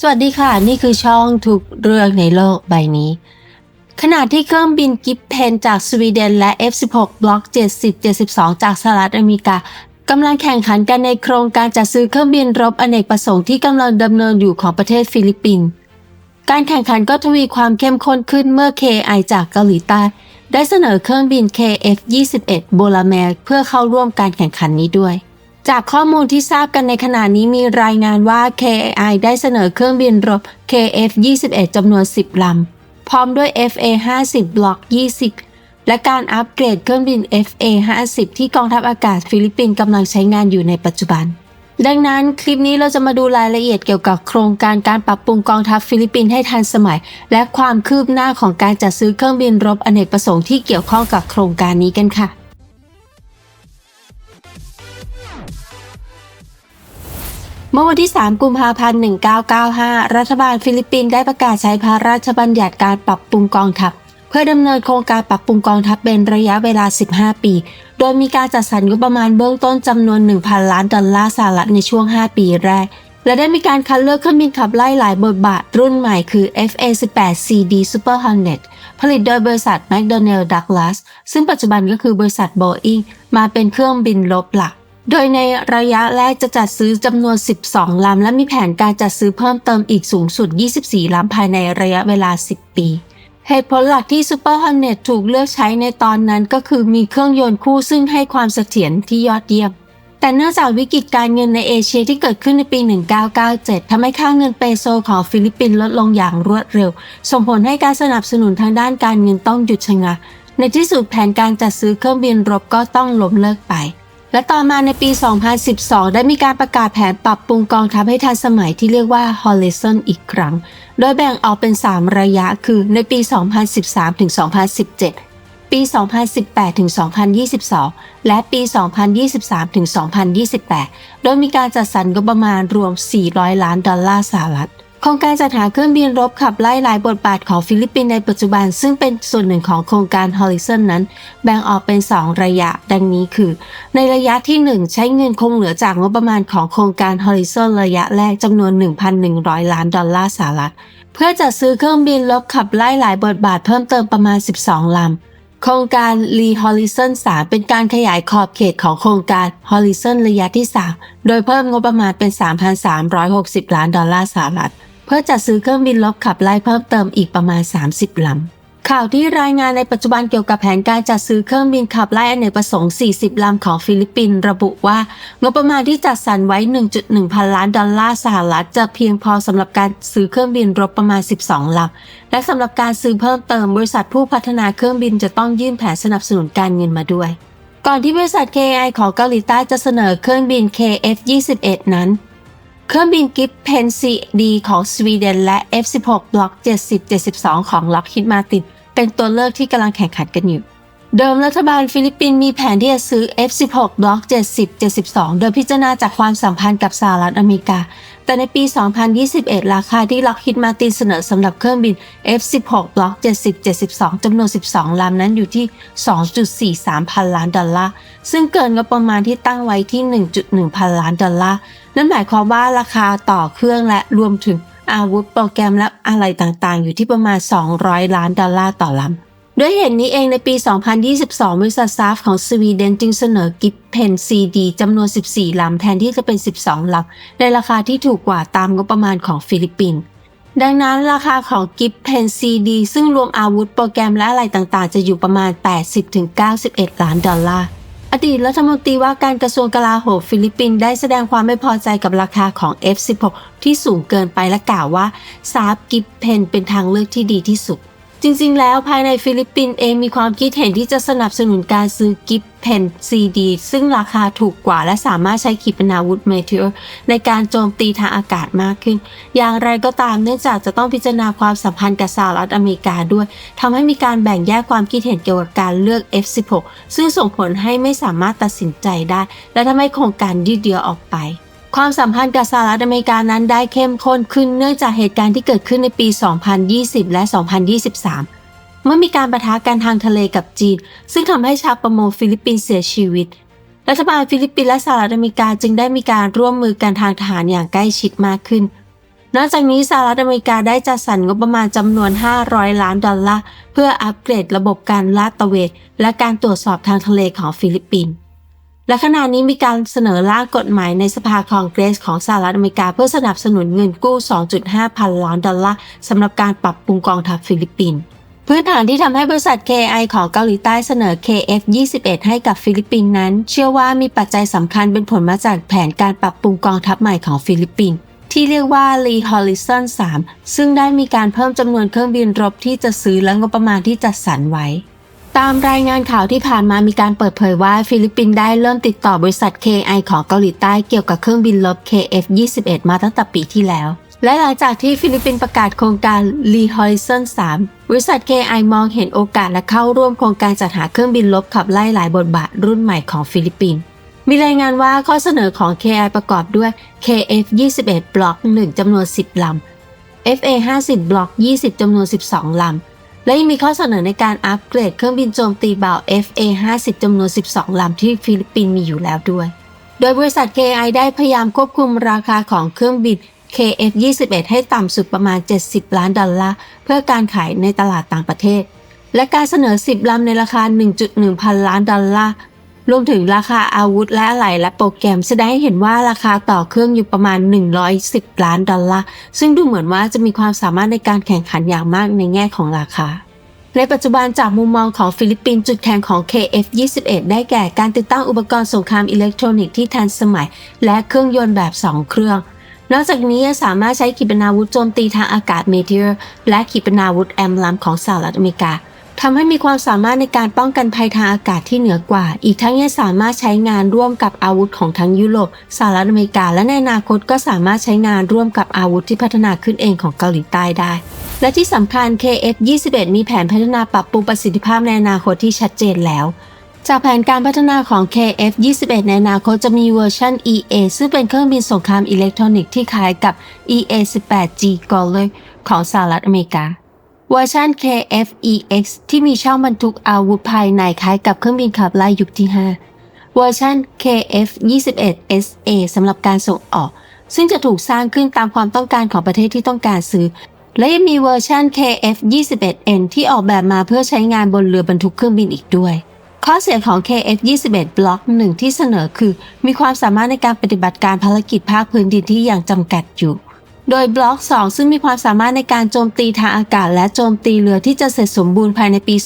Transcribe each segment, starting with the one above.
สวัสดีค่ะ นี่คือช่องทุกเรื่องในโลกใบนี้ ขณะที่เครื่องบินกิฟเพนจากสวีเดนและ F16 บล็อก 70-72 จากสหรัฐอเมริกากำลังแข่งขันกันในโครงการจัดซื้อเครื่องบินรบอเนกประสงค์ที่กำลังดำเนินอยู่ของประเทศฟิลิปปินส์การแข่งขันก็ทวีความเข้มข้นขึ้นเมื่อ KI จากเกาหลีใต้ ได้เสนอเครื่องบิน KF-21 โบลาแมร์เพื่อเข้าร่วมการแข่งขันนี้ด้วย จากข้อมูลที่ทราบกันในขณะนี้มีรายงานว่า KAI ได้เสนอเครื่องบินรบ KF-21 จำนวน 10 ลำ พร้อมด้วย FA-50 บล็อก20 และการอัปเกรดเครื่องบิน FA-50 ที่กองทัพอากาศฟิลิปปินส์กำลังใช้งานอยู่ในปัจจุบัน ดังนั้นคลิปนี้เราจะมาดูรายละเอียดเกี่ยวกับโครงการการปรับปรุงกองทัพฟิลิปปินส์ให้ทันสมัย และความคืบหน้าของการจัดซื้อเครื่องบินรบอเนกประสงค์ที่เกี่ยวข้องกับโครงการนี้กันค่ะ เมื่อวันที่ 3 กุมภาพันธ์ 1995 รัฐบาลฟิลิปปินส์ได้ประกาศใช้พระราชบัญญัติการปรับปรุงกองทัพ เพื่อดำเนินโครงการปรับปรุงกองทัพเป็นระยะเวลา 15 ปี โดยมีการจัดสรรงบประมาณเบื้องต้นจำนวน 1,000 ล้านดอลลาร์สหรัฐในช่วง 5 ปีแรก และได้มีการคัดเลือกเครื่องบินขับไล่หลายบทบาทรุ่นใหม่คือ FA-18CD Super Hornet ผลิตโดยบริษัท McDonnell Douglas ซึ่งปัจจุบันก็คือบริษัท Boeing มาเป็นเครื่องบินรบหลัก โดยในระยะแรกจะจัดซื้อจำนวน 12 ลำ และมีแผนการจัดซื้อเพิ่มเติมอีกสูงสุด 24 ลำภายในระยะเวลา 10 ปี เหตุผลหลักที่ Super Hornet ถูกเลือกใช้ในตอนนั้นก็คือมีเครื่องยนต์คู่ซึ่งให้ความเสถียรที่ยอดเยี่ยม แต่เนื่องจากวิกฤตการเงินในเอเชียที่เกิดขึ้นในปี 1997 ทำให้ค่าเงินเปโซของฟิลิปปินส์ลดลงอย่างรวดเร็ว ส่งผลให้การสนับสนุนทางด้านการเงินต้องหยุดชะงักในที่สุดแผนการจัดซื้อเครื่องบินรบก็ต้องล้มเลิกไป และต่อมาในปี 2012 ได้มีการประกาศแผนปรับปรุงกองทัพให้ทันสมัยที่เรียกว่า Horizon อีกครั้ง โดยแบ่งออกเป็น 3 ระยะคือในปี 2013 ถึง 2017 ปี 2018 ถึง 2022 และปี 2023 ถึง 2028 โดยมีการจัดสรรงบประมาณรวม 400 ล้านดอลลาร์สหรัฐ โครงการจัดหาเครื่องบินรบขับไล่หลายบทบาทของฟิลิปปินส์ในปัจจุบัน ซึ่งเป็นส่วนหนึ่งของโครงการ Horizon นั้น แบ่งออกเป็น 2 ระยะ ดังนี้คือ ในระยะที่ 1 ใช้เงินคงเหลือจากงบประมาณของโครงการ Horizon ระยะแรกจำนวน 1,100 ล้านดอลลาร์สหรัฐ เพื่อจัดซื้อเครื่องบินรบขับไล่หลายบทบาทเพิ่มเติมประมาณ 12 ลำโครงการ Lee Horizon 3 เป็นการขยายขอบเขตของโครงการ Horizon ระยะที่ 3 โดยเพิ่มงบประมาณเป็น 3,360 ล้านดอลลาร์สหรัฐ เพื่อจัดซื้อเครื่องบินรบขับไล่เพิ่มเติมอีกประมาณ 30ลำ ข่าวที่รายงานในปัจจุบันเกี่ยวกับแผนการจัดซื้อเครื่องบินขับไล่อเนกประสงค์ 40 ลำของฟิลิปปินส์ระบุว่างบประมาณที่จัดสรรไว้ 1.1 พันล้านดอลลาร์สหรัฐจะเพียงพอสำหรับการซื้อเครื่องบินรบประมาณ 12 ลำ และสำหรับการซื้อเพิ่มเติมบริษัทผู้พัฒนาเครื่องบินจะต้องยื่นแผนสนับสนุนการเงินมาด้วยก่อนที่บริษัท KI ของเกาหลีใต้จะเสนอเครื่องบิน KF-21 นั้น เครื่องบินกิฟเพนซีดีของสวีเดนและ F16 บล็อก 70-72 ของล็อกฮิตมาตินเป็นตัวเลือกที่กำลังแข่งขันกันอยู่ เดิมรัฐบาลฟิลิปปินส์มีแผนที่จะซื้อ F16 บล็อก 70-72 โดยพิจารณาจากความสัมพันธ์กับสหรัฐอเมริกา แต่ในปี 2021 ราคาที่ Lockheed Martin เสนอสำหรับเครื่องบิน F16 บล็อก 70-72 จำนวน 12 ลำนั้นอยู่ที่ 2.43 พันล้านดอลลาร์ ซึ่งเกินงบประมาณที่ตั้งไว้ที่ 1.1 พันล้านดอลลาร์ นั่นหมายความว่าราคาต่อเครื่องและรวมถึงอาวุธโปรแกรมและอะไรต่างๆ อยู่ที่ประมาณ 200 ล้านดอลลาร์ต่อลำ ด้วยเหตุนี้เองในปี 2022 บริษัทซาฟของสวีเดนจึงเสนอกิฟเพนซีดีจำนวน 14 ลำแทนที่จะเป็น 12 ลำในราคาที่ถูกกว่าตามงบประมาณของฟิลิปปินส์ดังนั้นราคาของกิฟเพนซีดีซึ่งรวมอาวุธโปรแกรมและอะไรต่างๆ จะอยู่ประมาณ 80-91 ล้านดอลลาร์อดีตรัฐมนตรีว่าการกระทรวงกลาโหมฟิลิปปินส์ได้แสดงความไม่พอใจกับราคาของ F16 ที่สูงเกินไปและกล่าวว่าซาฟกิฟเพนเป็นทางเลือกที่ดีที่สุด จริงๆ แล้วภายในฟิลิปปินส์เองมีความคิดเห็นที่จะสนับสนุนการซื้อกิฟเพนซีดีซึ่งราคาถูกกว่าและสามารถใช้ขีปนาวุธเมเทอร์ในการโจมตีทางอากาศมากขึ้น อย่างไรก็ตามเนื่องจากจะต้องพิจารณาความสัมพันธ์กับสหรัฐอเมริกาด้วยทำให้มีการแบ่งแยกความคิดเห็นเกี่ยวกับการเลือก F16 ซึ่งส่งผลให้ไม่สามารถตัดสินใจได้ และทำให้โครงการยืดเยื้อออกไป ความสัมพันธ์กับสหรัฐอเมริกานั้นได้เข้มข้นขึ้นเนื่องจากเหตุการณ์ที่เกิดขึ้นในปี 2020 และ 2023 เมื่อมีการประทะกันทางทะเลกับจีน ซึ่งทำให้ชาวประมงฟิลิปปินส์เสียชีวิต รัฐบาลฟิลิปปินส์และสหรัฐอเมริกาจึงได้มีการร่วมมือกันทางทหารอย่างใกล้ชิดมากขึ้น นอกจากนี้สหรัฐอเมริกาได้จัดสรรงบประมาณจำนวน 500 ล้านดอลลาร์เพื่ออัปเกรดระบบการลาดตระเวนและการตรวจสอบทางทะเลของฟิลิปปินส์ และขณะนี้มีการเสนอร่างกฎหมายในสภาคองเกรสของสหรัฐอเมริกาเพื่อสนับสนุนเงินกู้ 2.5 พันล้านดอลลาร์สำหรับการปรับปรุงกองทัพฟิลิปปินส์พื้นฐานที่ทำให้บริษัท KI ของเกาหลีใต้เสนอ KF-21 ให้กับฟิลิปปินส์นั้น เชื่อว่ามีปัจจัยสำคัญเป็นผลมาจากแผนการปรับปรุงกองทัพใหม่ของฟิลิปปินส์ที่เรียกว่า Lee Horizon 3 ซึ่งได้มีการเพิ่มจำนวนเครื่องบินรบที่จะซื้อและงบประมาณที่จัดสรรไว้ ตามรายงานข่าวที่ผ่านมามีการเปิดเผยว่าฟิลิปปินส์ได้เริ่มติดต่อบริษัท KI ของเกาหลีใต้เกี่ยวกับเครื่องบินรบ KF-21 มาตั้งแต่ปีที่แล้ว และหลังจากที่ฟิลิปปินส์ประกาศโครงการ Lee Horizon 3 บริษัท KI มองเห็นโอกาสและเข้าร่วมโครงการจัดหาเครื่องบินรบขับไล่หลายบทบาทรุ่นใหม่ของฟิลิปปินส์มีรายงานว่าข้อเสนอของ KI ประกอบด้วย KF-21 บล็อก 1จำนวน 10ลำ FA-50 บล็อก 20จำนวน 12ลำ และยังมีข้อเสนอในการอัปเกรดเครื่องบินโจมตีเบา FA-50 จำนวน 12 ลำที่ฟิลิปปินส์มีอยู่แล้วด้วย โดยบริษัท KI ได้พยายามควบคุมราคาของเครื่องบิน KF-21 ให้ต่ำสุดประมาณ 70 ล้านดอลลาร์เพื่อการขายในตลาดต่างประเทศ และการเสนอ 10 ลำในราคา 1.1 พันล้านดอลลาร์ รวมถึงราคาอาวุธและอะไหล่และโปรแกรมแสดงให้เห็นว่าราคาต่อเครื่องอยู่ประมาณ 110 ล้านดอลลาร์ ซึ่งดูเหมือนว่าจะมีความสามารถในการแข่งขันอย่างมากในแง่ของราคา ในปัจจุบันจากมุมมองของฟิลิปปินส์จุดแข็งของ KF-21 ได้แก่การติดตั้งอุปกรณ์สงครามอิเล็กทรอนิกส์ที่ทันสมัย และเครื่องยนต์แบบ 2 เครื่องนอกจากนี้ยังสามารถใช้ขีปนาวุธโจมตีทางอากาศเมเทียร์และขีปนาวุธแอมลัมของสหรัฐอเมริกา ทำให้มีความสามารถในการป้องกันภัยทางอากาศที่เหนือกว่า อีกทั้งยังสามารถใช้งานร่วมกับอาวุธของทั้งยุโรป สหรัฐอเมริกา และในอนาคตก็สามารถใช้งานร่วมกับอาวุธที่พัฒนาขึ้นเองของเกาหลีใต้ได้ และที่สำคัญ KF-21 มีแผนพัฒนาปรับปรุงประสิทธิภาพในอนาคตที่ชัดเจนแล้วจากแผนการพัฒนาของ KF-21 ในอนาคตจะมีเวอร์ชัน EA ซึ่งเป็นเครื่องบินสงครามอิเล็กทรอนิกส์ที่คล้ายกับ EA-18G Gauler ของสหรัฐอเมริกา เวอร์ชัน KF-EX ที่มีช่องบรรทุกอาวุธภายในคล้ายกับเครื่องบินขับไล่ยุคที่ 5 เวอร์ชัน KF-21SA สำหรับการส่งออก ซึ่งจะถูกสร้างขึ้นตามความต้องการของประเทศที่ต้องการซื้อ และยังมีเวอร์ชัน KF-21N ที่ออกแบบมาเพื่อใช้งานบนเรือบรรทุกเครื่องบินอีกด้วย ข้อเสียของ KF-21 บล็อกหนึ่งที่เสนอคือ มีความสามารถในการปฏิบัติการภารกิจภาคพื้นดินที่ยังจำกัดอยู่ โดยบล็อก 2 ซึ่งมีความสามารถในการโจมตีทางอากาศ และโจมตีเรือที่จะเสร็จสมบูรณ์ภายในปี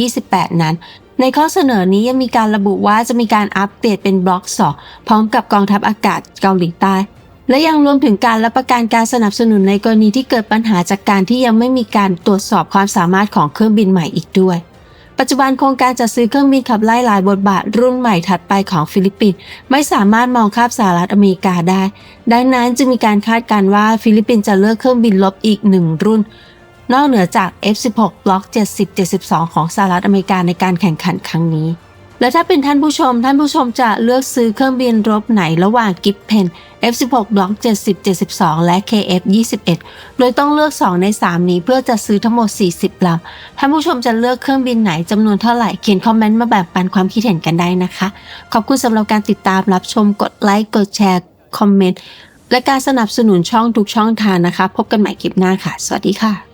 2028 นั้น ในข้อเสนอนี้ยังมีการระบุว่าจะมีการอัปเดตเป็นบล็อก 2 พร้อมกับกองทัพอากาศเกาหลีใต้ และยังรวมถึงการรับประกันการสนับสนุนในกรณีที่เกิดปัญหาจากการที่ยังไม่มีการตรวจสอบความสามารถของเครื่องบินใหม่อีกด้วย ปัจจุบันโครงการจัดซื้อเครื่องบินขับไล่หลายบทบาทรุ่นใหม่ถัดไปของฟิลิปปินส์ไม่สามารถมองข้ามสหรัฐอเมริกาได้ ดังนั้นจึงมีการคาดการณ์ว่าฟิลิปปินส์จะเลือกเครื่องบินลบอีกหนึ่งรุ่น นอกเหนือจาก F16 Block 70-72 ของสหรัฐอเมริกาในการแข่งขันครั้งนี้ และถ้าเป็นท่านผู้ชม ท่านผู้ชมจะเลือกซื้อเครื่องบินรบไหนระหว่างกิฟเพน F16 บล็อก70-72 และ KF-21 โดยต้องเลือก 2 ใน 3 นี้เพื่อจะซื้อทั้งหมด 40ลำท่านผู้ชมจะเลือกเครื่องบินไหนจำนวนเท่าไหร่เขียนคอมเมนต์มาแบ่งปันความคิดเห็นกันได้นะคะ ขอบคุณสำหรับการติดตามรับชมกดไลค์กดแชร์คอมเมนต์และการสนับสนุนช่องทุกช่องทางนะคะ พบกันใหม่คลิปหน้าค่ะ สวัสดีค่ะ